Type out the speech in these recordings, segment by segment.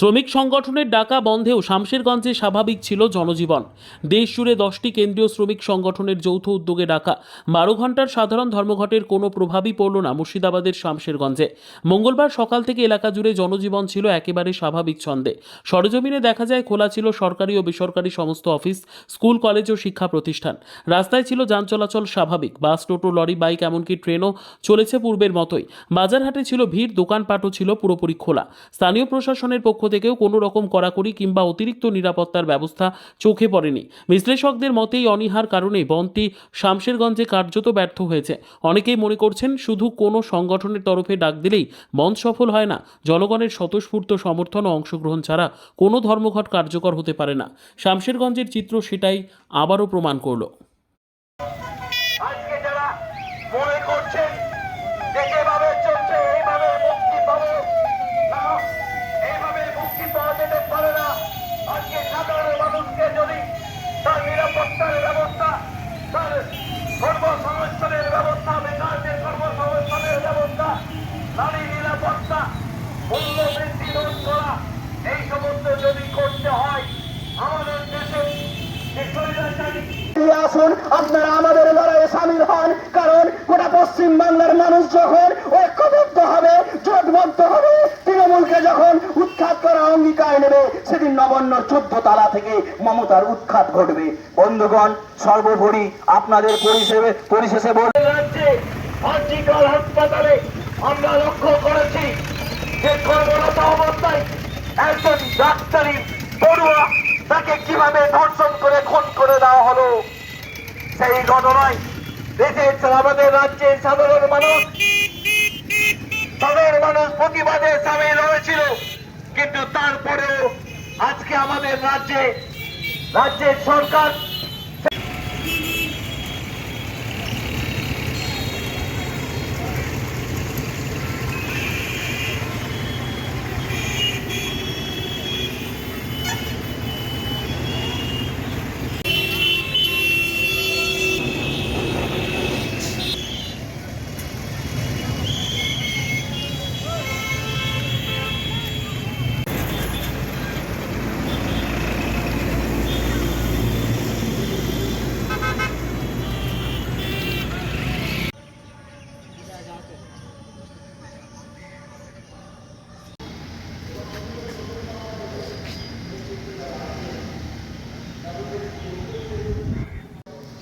শ্রমিক সংগঠনের ডাকা বন্ধেও শামশেরগঞ্জে স্বাভাবিক ছিল জনজীবন। দেশ জুড়ে দশটি কেন্দ্রীয় শ্রমিক সংগঠনের যৌথ উদ্যোগে ডাকা। বারো ঘণ্টার সাধারণ ধর্মঘটের কোনো প্রভাবই পড়ল না মুর্শিদাবাদের শামশেরগঞ্জে। মঙ্গলবার সকাল থেকে এলাকা জুড়ে জনজীবন ছিল একেবারে স্বাভাবিক ছন্দে। সরজমিনে দেখা যায় খোলা ছিল সরকারি ও বেসরকারি সমস্ত অফিস, স্কুল, কলেজ ও শিক্ষা প্রতিষ্ঠান। রাস্তায় ছিল যান চলাচল স্বাভাবিক। বাস, টোটো, লরি, বাইক, এমনকি ট্রেনও চলেছে পূর্বের মতোই। বাজারহাটে ছিল ভিড়, দোকানপাটও ছিল পুরোপুরি খোলা। স্থানীয় প্রশাসনের পক্ষ থেকেও কোনো রকম কড়াকড়ি কিংবা অতিরিক্ত নিরাপত্তার ব্যবস্থা চোখে পড়েনি। বিশ্লেষকদের মতেই অনীহার কারণে বনটি শামশেরগঞ্জে কার্যত ব্যর্থ হয়েছে। অনেকেই মনে করছেন, শুধু কোনো সংগঠনের তরফে ডাক দিলেই বন্ধ সফল হয় না, জনগণের স্বতঃস্ফূর্ত সমর্থন ও অংশগ্রহণ ছাড়া কোনো ধর্মঘট কার্যকর হতে পারে না। শামশেরগঞ্জের চিত্র সেটাই আবারও প্রমাণ করল আজকে যারা মনে করছেন যে যেভাবে চলছে এইভাবে মুক্তি পাবো না এইভাবে মুক্তি পাওয়া যেতে পারে না আজকে সাধারণ মানুষকে যদি তার নিরাপত্তার ব্যবস্থা তার কর্মসংস্থানের ব্যবস্থা বেকারদের কর্মসংস্থানের ব্যবস্থা নারী নিরাপত্তা মূল্য বৃদ্ধি রোধ করা এই সমস্ত যদি করতে হয় আমাদের দেশে আসুন আপনারা আমাদের লড়াইয়ে সামিল হন কারণ গোটা পশ্চিম বাংলার মানুষ যখন ঐক্যবদ্ধ হবে জোটবদ্ধ হবে তৃণমূলকে যখন উৎখাত করার অঙ্গীকার নেবে সেদিন নবান্ন চোদ্দ তালা থেকে মমতার উৎখাত ঘটবে। বন্ধুগণ সর্বোপরি আপনাদের পরিষেবে পরিশেষে বল রাজ্যে হাসপাতালে আমরা লক্ষ্য করেছি যে কর্মরত অবস্থায় একজন ডাক্তারি পড়ুয়া তাকে কীভাবে ধর্ষণ করে খুন করে দেওয়া হলো, সেই ঘটনায় দেশের আমাদের রাজ্যের সাধারণ মানুষ সাধারণ মানুষ প্রতিবাদে সামিল হয়েছিল। কিন্তু তারপরেও আজকে আমাদের রাজ্যে, রাজ্যের সরকার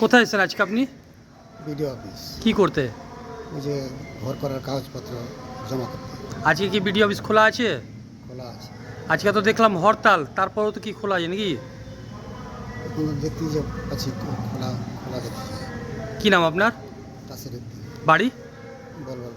কোথায় এসেছেন আজকে আপনি? BDO office. কি করতে? ওই যে ঘর করার কাগজপত্র জমা করতে। আজকে কি বিডিও অফিস খোলা আছে? খোলা আছে। আজকে তো দেখলাম হরতাল তারপরেও তো কি খোলা আছে নাকি? এখন দেখতে যে আছি খোলা খোলা দেখতে। কি নাম আপনার? তাসের বাড়ি? বল বল